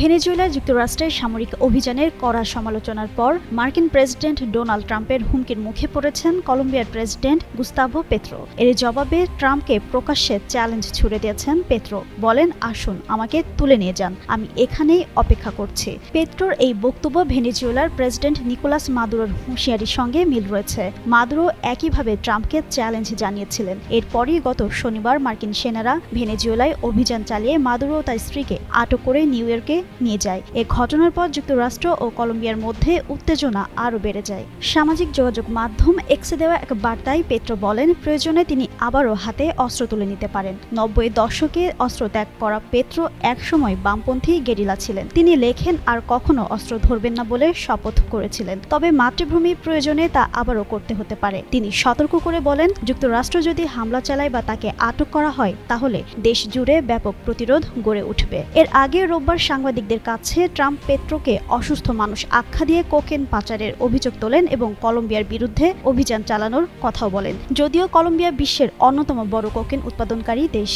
ভেনেজুয়েলায় যুক্তরাষ্ট্রের সামরিক অভিযানের কড়া সমালোচনার পর মার্কিন প্রেসিডেন্ট ডোনাল্ড ট্রাম্পের হুমকির মুখে পড়েছেন কলম্বিয়ার প্রেসিডেন্ট গুস্তাভো পেত্রো। এর জবাবে ট্রাম্পকে প্রকাশ্যে চ্যালেঞ্জ ছুড়ে দিয়েছেন পেত্রো। বলেন, আসুন, আমাকে তুলে নিয়ে যান। আমি এখানেই অপেক্ষা করছি। পেত্রোর এই বক্তব্য ভেনেজুয়েলার প্রেসিডেন্ট নিকোলাস মাদুরোর হুঁশিয়ারির সঙ্গে মিল রয়েছে। মাদুরো একইভাবে ট্রাম্পকে চ্যালেঞ্জ জানিয়েছিলেন। এরপরই গত শনিবার মার্কিন সেনারা ভেনেজুয়েলায় অভিযান চালিয়ে মাদুরো তার স্ত্রীকে আটক করে নিউ ইয়র্কে নিয়ে যায়। এ ঘটনার পর যুক্তরাষ্ট্র ও কলম্বিয়ার মধ্যে উত্তেজনা আরও বেড়ে যায়। সামাজিক যোগাযোগ মাধ্যম এক্সে দেওয়া এক বার্তায় পেট্রো বলেন, প্রয়োজনে তিনি আবারও হাতে অস্ত্র তুলে নিতে পারেন। নব্বই দশকে অস্ত্র ত্যাগ করা পেট্রো একসময় বামপন্থী গেরিলা ছিলেন। তিনি লেখেন, আর কখনো অস্ত্র ধরবেন না বলে শপথ করেছিলেন। তবে মাতৃভূমির প্রয়োজনে তা আবারও করতে হতে পারে। তিনি সতর্ক করে বলেন, যুক্তরাষ্ট্র যদি হামলা চালায় বা তাকে আটক করা হয়, তাহলে দেশ জুড়ে ব্যাপক প্রতিরোধ গড়ে উঠবে। এর আগে রোববার সাংবাদিকদের কাছে ট্রাম্প পেট্রোকে অসুস্থ মানুষ আখ্যা দিয়ে কোকেন পাচারের অভিযোগ তোলেন এবং কলম্বিয়ার বিরুদ্ধে অভিযান চালানোর কথাও বলেন। যদিও কলম্বিয়া বিশ্বের অন্যতম বড় কোকেন উৎপাদনকারী দেশ।